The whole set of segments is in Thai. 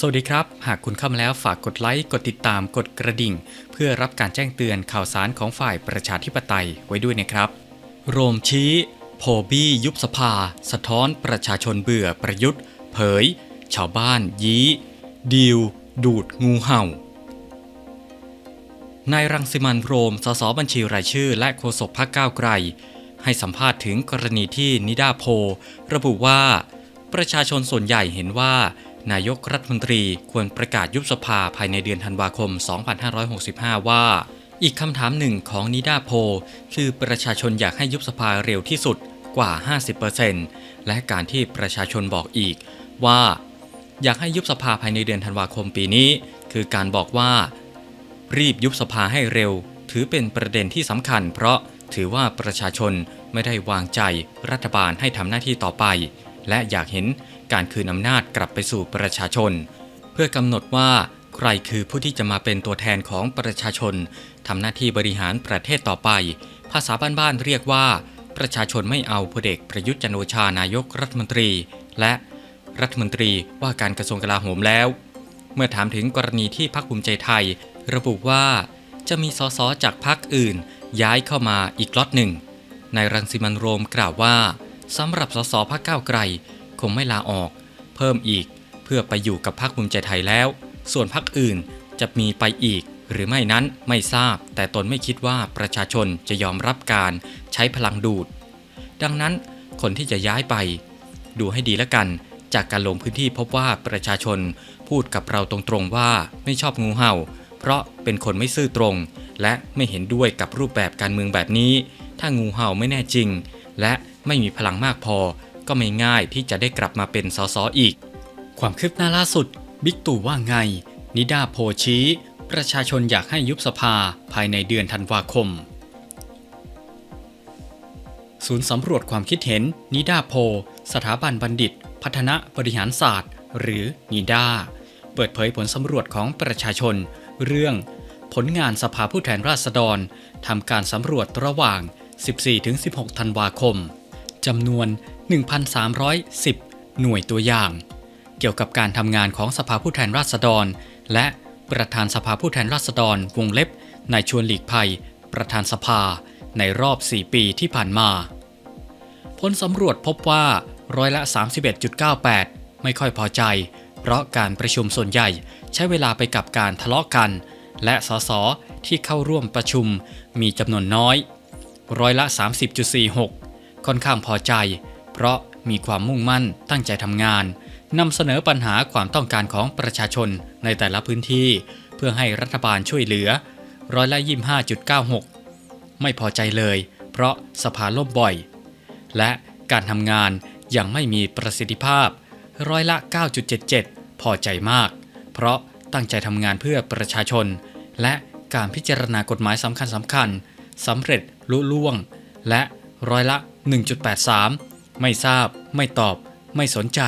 สวัสดีครับ หากคุณเข้ามาแล้วฝากกดไลค์ กดติดตาม กดกระดิ่ง เพื่อรับการแจ้งเตือนข่าวสารของฝ่ายประชาธิปไตยไว้ด้วยนะครับ โรมชี้ โพบี้ยุบสภา สะท้อนประชาชนเบื่อประยุทธ์ เผย ชาวบ้านยี้ ดิว ดูดงูเห่านายรังสิมันโรม สสบัญชีรายชื่อ และโฆษกพรรคก้าวไกล ให้สัมภาษณ์ถึงกรณีที่นิดาโพ ระบุว่า ประชาชนส่วนใหญ่เห็นว่า นายกรัฐมนตรีควรประกาศยุบสภาภายในเดือนธันวาคม 2565 ว่า อีกคำถามหนึ่งของนิดาโพลคือประชาชนอยากให้ยุบสภาเร็วที่สุดกว่า 50%และการที่ประชาชนบอกอีกว่า อยากให้ยุบสภาภายในเดือนธันวาคมปีนี้ คือการบอกว่า รีบยุบสภาให้เร็ว ถือเป็นประเด็นที่สำคัญ เพราะถือว่าประชาชนไม่ได้วางใจรัฐบาลให้ทำหน้าที่ต่อไป และอยากเห็นการคืนอำนาจกลับไปสู่ประชาชน เพื่อกำหนดว่าใครคือผู้ที่จะมาเป็นตัวแทนของประชาชนทำหน้าที่บริหารประเทศต่อไป ภาษาบ้านๆเรียกว่า ประชาชนไม่เอาพลเอกประยุทธ์จันโอชานายกรัฐมนตรี และรัฐมนตรีว่าการกระทรวงกลาโหมแล้ว เมื่อถามถึงกรณีที่พรรคภูมิใจไทย ระบุว่าจะมีสสจากพรรคอื่น ย้ายเข้ามาอีกล็อตหนึ่งนายรังสิมันโรมกล่าวว่า สำหรับสสพรรคก้าวไกล คงไม่ลาออก เพิ่มอีกเพื่อไปอยู่กับพรรคภูมิใจไทยแล้ว ส่วนพรรคอื่นจะมีไปอีกหรือไม่นั้นไม่ทราบ แต่ตนไม่คิดว่าประชาชนจะยอมรับการใช้พลังดูด ดังนั้นคนที่จะย้ายไป ดูให้ดีแล้วกัน จากการลงพื้นที่พบว่าประชาชนพูดกับเราตรงๆว่าไม่ชอบงูเห่า เพราะเป็นคนไม่ซื่อตรง และไม่เห็นด้วยกับรูปแบบการเมืองแบบนี้ ถ้างูเห่าไม่แน่จริง และ ไม่มีพลังมากพอ ก็ไม่ง่ายที่จะได้กลับมาเป็นสสอีก ความคืบหน้าล่าสุด บิ๊กตู่ว่าไง นิดาโพชี้ ประชาชนอยากให้ยุบสภาภายในเดือนธันวาคม ศูนย์สำรวจความคิดเห็น นิดาโพ สถาบันบัณฑิต พัฒนาบริหารศาสตร์ หรือนิดาเปิดเผยผลสำรวจของประชาชน เรื่องผลงานสภาผู้แทนราษฎรทำการสำรวจระหว่าง 14-16 ธันวาคม จำนวน 1,310 หน่วยตัวอย่าง เกี่ยวกับการทำงานของสภาผู้แทนราษฎร และประธานสภาผู้แทนราษฎรวงเล็บนายชวนหลีกภัย ประธานสภาในรอบ 4 ปีที่ผ่านมา ผลสำรวจพบว่าร้อยละ 31.98 ไม่ค่อยพอใจ เพราะการประชุมส่วนใหญ่ใช้เวลาไปกับการทะเลาะกัน และสสที่เข้าร่วมประชุมมีจำนวนน้อย ร้อยละ 30.46 ค่อนข้างพอใจ เพราะมีความมุ่งมั่นตั้งใจทำงานนำเสนอปัญหาความต้องการของประชาชนในแต่ละพื้นที่ เพื่อให้รัฐบาลช่วยเหลือร้อยละ25.96ไม่พอใจเลย เพราะสภาล่มบ่อย และการทำงานยังไม่มีประสิทธิภาพร้อยละ 9.77 พอใจมาก เพราะตั้งใจทำงานเพื่อประชาชน และการพิจารณากฎหมายสำคัญสำคัญสำเร็จลุล่วง และร้อยละ 1.83 ไม่ทราบ ไม่ตอบ ไม่สนใจ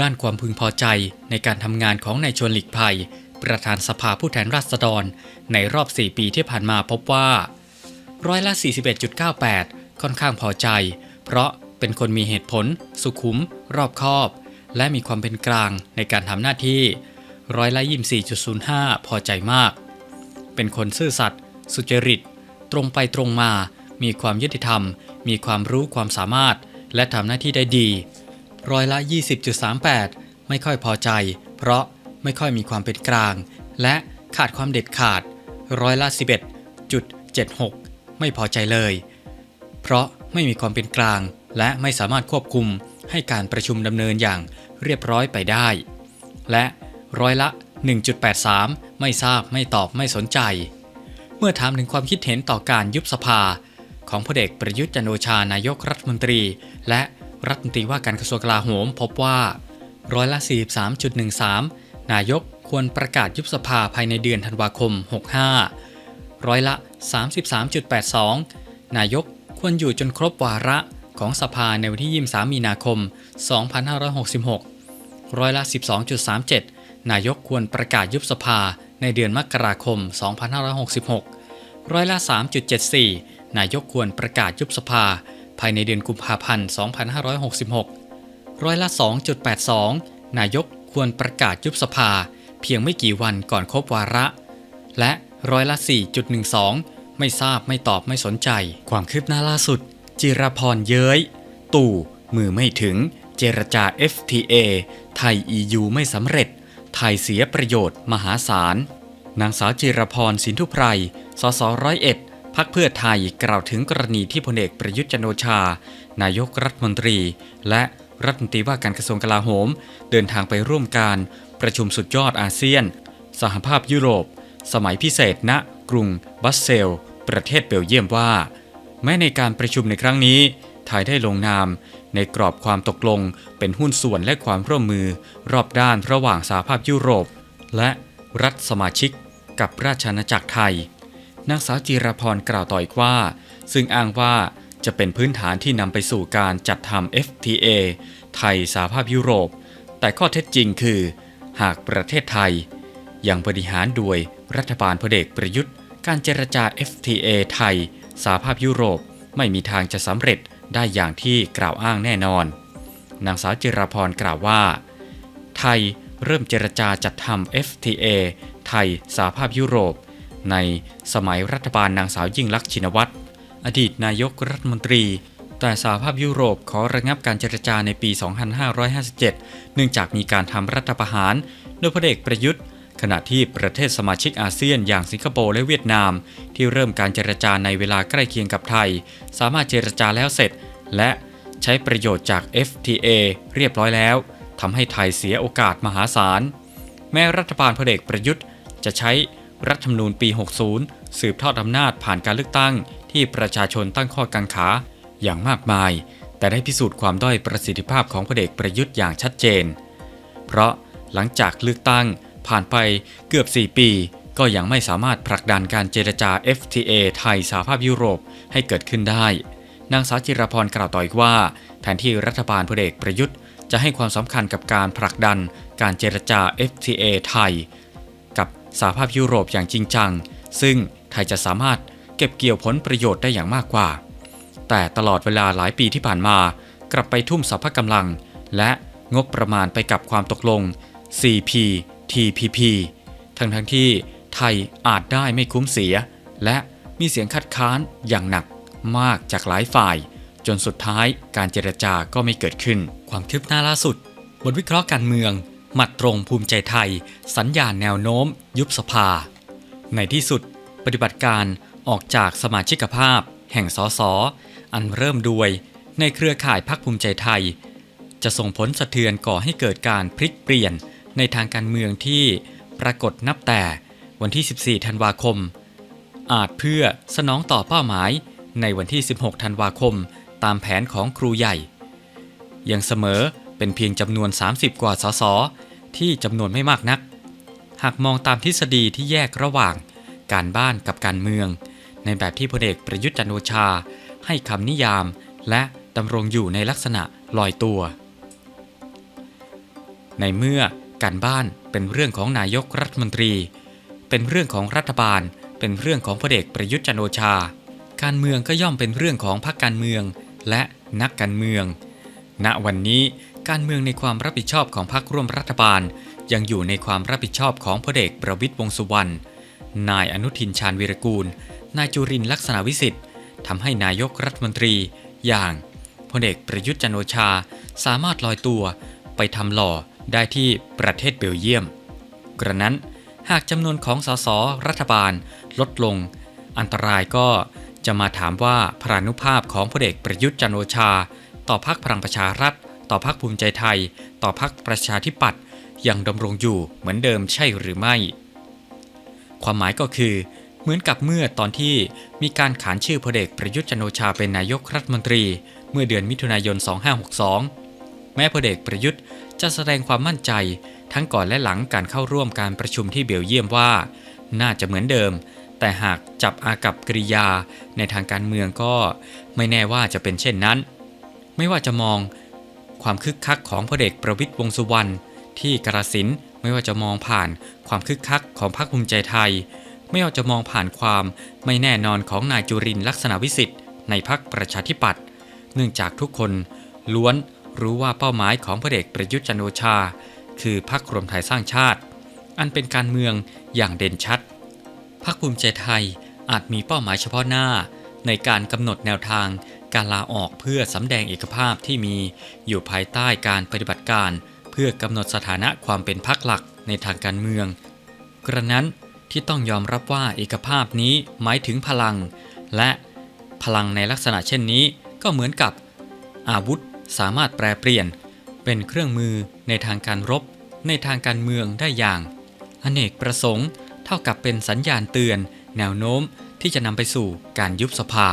ด้านความพึงพอใจในการทำงานของนายชวนหลีกภัย ประธานสภาผู้แทนราษฎร ในรอบ 4 ปีที่ผ่านมาพบว่าร้อยละ 41.98 ค่อนข้างพอใจ เพราะเป็นคนมีเหตุผล สุขุม รอบคอบ และมีความเป็นกลางในการทำหน้าที่ร้อยละ 24.05 พอใจมาก เป็นคนซื่อสัตย์สุจริต ตรงไปตรงมา มีความยุติธรรม มีความรู้ความสามารถ และทำหน้าที่ได้ดี ร้อยละ 20.38 ไม่ค่อยพอใจ เพราะไม่ค่อยมีความเป็นกลาง และขาดความเด็ดขาด ร้อยละ 11.76 ไม่พอใจเลย เพราะไม่มีความเป็นกลาง และไม่สามารถควบคุมให้การประชุมดำเนินอย่างเรียบร้อยไปได้ และร้อยละ 1.83 ไม่ทราบไม่ตอบไม่สนใจ เมื่อถามถึงความคิดเห็นต่อการยุบสภา ของพลเอกประยุทธ์จันโอชานายกรัฐมนตรี และรัฐมนตรีว่าการกระทรวงกลาโหม พบว่าร้อยละ 43.13 นายกควรประกาศยุบสภาภายในเดือนธันวาคม 65 ร้อยละ 33.82 นายกควรอยู่จนครบวาระของสภาในวันที่ 23 มีนาคม 2566 ร้อยละ 12.37 นายกควรประกาศยุบสภาในเดือนมกราคม 2566 ร้อยละ 3.74 นายกควรประกาศยุบสภา ภายในเดือนกุมภาพันธ์ 2566 ร้อยละ 2.82 นายกควรประกาศยุบสภา เพียงไม่กี่วันก่อนครบวาระ และร้อยละ 4.12 ไม่ทราบไม่ตอบไม่สนใจ ความคืบหน้าล่าสุด จิรพรเย้ย ตู่มือไม่ถึง เจรจา FTA ไทย EU ไม่สำเร็จ ไทยเสียประโยชน์มหาศาลนางสาวจิรพรสินทุไพร สสร้อยเอ็ด พักเพื่อไทยกล่าวถึงกรณีที่พลเอกประยุทธ์จันโอชา นายกรัฐมนตรี และรัฐมนตรีว่าการกระทรวงกลาโหม เดินทางไปร่วมการประชุมสุดยอดอาเซียน สหภาพยุโรป สมัยพิเศษณกรุงบัสเซล ประเทศเบลเยียมว่า แม้ในการประชุมในครั้งนี้ไทยได้ลงนาม ในกรอบความตกลงเป็นหุ้นส่วนและความร่วมมือ รอบด้านระหว่างสหภาพยุโรป และรัฐสมาชิกกับราชอาณาจักรไทย นางสาวจีรพรกล่าวต่ออีกว่า ซึ่งอ้างว่าจะเป็นพื้นฐานที่นำไปสู่การจัดทำ FTA ไทยสหภาพยุโรป แต่ข้อเท็จจริงคือ หากประเทศไทย ยังบริหารโดยรัฐบาลพลเอกประยุทธ์ การเจรจา FTA ไทยสหภาพยุโรปไม่มีทางจะสำเร็จได้อย่างที่กล่าวอ้างแน่นอน นางสาวจิรพรกล่าวว่า ไทยเริ่มเจรจาจัดทำ FTA ไทยสหภาพยุโรป ในสมัยรัฐบาลนางสาวยิ่งลักษณ์ชินวัตร อดีตนายกรัฐมนตรี แต่สหภาพยุโรปขอระงับการเจรจาในปี 2557 เนื่องจากมีการทำรัฐประหาร โดยพลเอกประยุทธ์ ขณะที่ประเทศสมาชิกอาเซียนอย่างสิงคโปร์และเวียดนาม ที่เริ่มการเจรจาในเวลาใกล้เคียงกับไทย สามารถเจรจาแล้วเสร็จ และใช้ประโยชน์จาก FTA เรียบร้อยแล้วทำให้ไทยเสียโอกาสมหาศาล แม้รัฐบาลพลเอกประยุทธ์จะใช้ รัฐธรรมนูญปี 60 สืบทอดอำนาจผ่านการเลือกตั้ง ที่ประชาชนตั้งข้อกังขาอย่างมากมาย แต่ได้พิสูจน์ความด้อยประสิทธิภาพของพลเอกประยุทธ์อย่างชัดเจน เพราะหลังจากเลือกตั้งผ่านไปเกือบ 4 ปี ก็ยังไม่สามารถผลักดันการเจรจา FTA ไทยสหภาพยุโรปให้เกิดขึ้นได้ นางสาวจิรพรกล่าวต่ออีกว่าแทนที่รัฐบาลพลเอกประยุทธ์จะให้ความสำคัญกับการผลักดันการเจรจา FTA ไทย สหภาพยุโรปอย่างจริงจัง ซึ่งไทยจะสามารถเก็บเกี่ยวผลประโยชน์ได้อย่างมากกว่า แต่ตลอดเวลาหลายปีที่ผ่านมา กลับไปทุ่มสรรพกำลัง และงบประมาณไปกับความตกลง CPTPP ทั้งทั้งที่ไทยอาจได้ไม่คุ้มเสีย และมีเสียงคัดค้านอย่างหนักมากจากหลายฝ่าย จนสุดท้ายการเจรจาก็ไม่เกิดขึ้น ความคืบหน้าล่าสุดบทวิเคราะห์การเมือง หมัดตรงภูมิใจไทย สัญญาณแนวโน้ม ยุบสภา ในที่สุด ปฏิบัติการออกจากสมาชิกภาพ แห่งสสอันเริ่มด้วยในเครือข่ายพรรคภูมิใจไทย จะส่งผลสะเทือนก่อให้เกิดการพลิกเปลี่ยนในทางการเมืองที่ปรากฏนับแต่วันที่ 14 ธันวาคม อาจเพื่อสนองต่อเป้าหมายในวันที่ 16 ธันวาคม ตามแผนของครูใหญ่ ยังเสมอ เป็นเพียงจำนวน 30 กว่าสสที่จำนวนไม่มากนัก หากมองตามทฤษฎีที่แยกระหว่างการบ้านกับการเมือง ในแบบที่พลเอกประยุทธ์จันโอชา ให้คำนิยามและดำรงอยู่ในลักษณะลอยตัว ในเมื่อการบ้านเป็นเรื่องของนายกรัฐมนตรี เป็นเรื่องของรัฐบาล เป็นเรื่องของพลเอกประยุทธ์จันโอชา การเมืองก็ย่อมเป็นเรื่องของพรรคการเมืองและนักการเมือง ณวันนี้การเมืองในความรับผิดชอบของพรรคร่วมรัฐบาล ยังอยู่ในความรับผิดชอบของพลเอกประวิตยวงษ์สุวรรณ นายอนุทินชาญวีรกูล นายจุรินลักษณะวิสิทธิ์ทำให้นายกรัฐมนตรี อย่างพลเอกประยุทธ์จันโอชา สามารถลอยตัวไปทำหล่อได้ที่ประเทศเบลเยียม กระนั้นหากจำนวนของสสรัฐบาลลดลง อันตรายก็จะมาถามว่าพรานุภาพของพลเอกประยุทธ์จันโอชา ต่อพรรคพลังประชารัฐ ต่อพรรคภูมิใจไทย ต่อพรรคประชาธิปัตย์ยังดำรงอยู่เหมือนเดิมใช่หรือไม่ ความหมายก็คือ เหมือนกับเมื่อตอนที่มีการขานชื่อพลเอกประยุทธ์จันโอชาเป็นนายกรัฐมนตรี เมื่อเดือนมิถุนายน 2562 แม้พลเอกประยุทธ์จะแสดงความมั่นใจ ทั้งก่อนและหลังการเข้าร่วมการประชุมที่เบลเยียมว่า น่าจะเหมือนเดิม แต่หากจับอากับกริยาในทางการเมืองก็ไม่แน่ว่าจะเป็นเช่นนั้น ไม่ว่าจะมองความคึกคักของพลเอกประวิตยวงษ์สุวรรณที่กระสินไม่ว่าจะมองผ่านความคึกคักของพรรคภูมิใจไทย ไม่ว่าจะมองผ่านความไม่แน่นอนของนายจุรินทร์ลักษณะวิสิทธิ์ในพรรคประชาธิปัตย์เนื่องจากทุกคนล้วนรู้ว่าเป้าหมายของพลเอกประยุทธ์จันโอชา คือพรรครวมไทยสร้างชาติ อันเป็นการเมืองอย่างเด่นชัดพรรคภูมิใจไทยอาจมีเป้าหมายเฉพาะหน้าในการกำหนดแนวทาง การลาออกเพื่อสำแดงเอกภาพที่มีอยู่ภายใต้การปฏิบัติการ เพื่อกำหนดสถานะความเป็นพรรคหลักในทางการเมือง กระนั้นที่ต้องยอมรับว่าเอกภาพนี้หมายถึงพลัง และพลังในลักษณะเช่นนี้ก็เหมือนกับ อาวุธสามารถแปรเปลี่ยน เป็นเครื่องมือในทางการรบ ในทางการเมืองได้อย่างอเนกประสงค์ เท่ากับเป็นสัญญาณเตือน แนวโน้มที่จะนำไปสู่การยุบสภา